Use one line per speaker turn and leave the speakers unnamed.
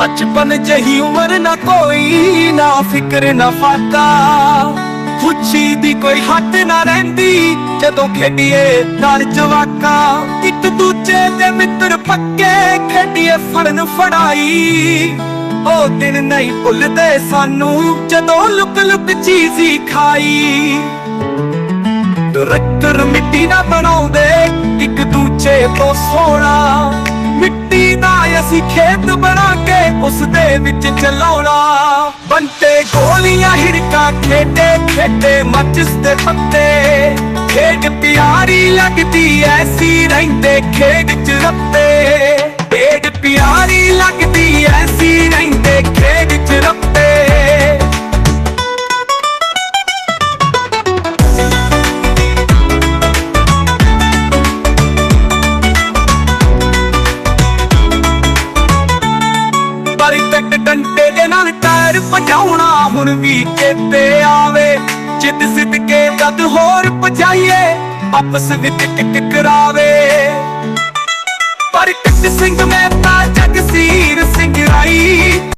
ਬਚਪਨ ਜਹੀ ਉਮਰ ਨਾ ਕੋਈ, ਨਾ ਫਿਕਰ, ਨਾ ਫਾਕਾ। ਖੁਸ਼ੀ ਦੀ ਕੋਈ ਹੱਦ ਨਾ ਰਹਿੰਦੀ, ਜਦੋਂ ਖੇਡੀਏ ਨਾਲ ਜਵਾਕਾ। ਇੱਕ ਦੂਜੇ ਦੇ ਮਿੱਤਰ ਪੱਕੇ, ਖੇਡੀਏ ਫੜਨ ਫੜਾਈ। ਉਹ ਦਿਨ ਨਹੀਂ ਭੁੱਲਦੇ ਸਾਨੂੰ, ਜਦੋਂ ਲੁਕ ਲੁਕ ਚੀਜ਼ੀ ਖਾਈ। ਡਾਇਰੈਕਟਰ ਮਿੱਟੀ ਨਾ ਬਣਾਉਂਦੇ, ਇੱਕ ਦੂਜੇ ਤੋਂ ਸੋਹਣਾ। ਮਿੱਟੀ ਅਸੀਂ ਖੇਤ ਬਣਾ ਕੇ ਉਸ ਦੇ ਵਿੱਚ ਚਲਾਉਣਾ। ਬੰਤੇ ਗੋਲੀਆਂ, ਹਿੜਕਾ, ਖੇਡੇ ਖੇਡੇ ਮੱਚਸ ਦੇ ਪੱਤੇ। ਖੇਡ ਪਿਆਰੀ ਲੱਗਦੀ ਐਸੀ ਰਹਿੰਦੇ ਖੇਡ ਚ ਰੱਤੇ। ਪਰ ਟੱਕ ਡੰਡੇ ਦੇ ਨਾਲ ਟਾਇਰ ਭਜਾਉਣਾ ਹੁਣ ਵੀ ਚੇਤੇ ਆਵੇ। ਜਿੱਦ ਸਿੱਧ ਕੇ ਜਦ ਹੋਰ ਭਜਾਈਏ, ਆਪਸ ਵਿੱਚ ਟਿਕ ਕਰਾਵੇ।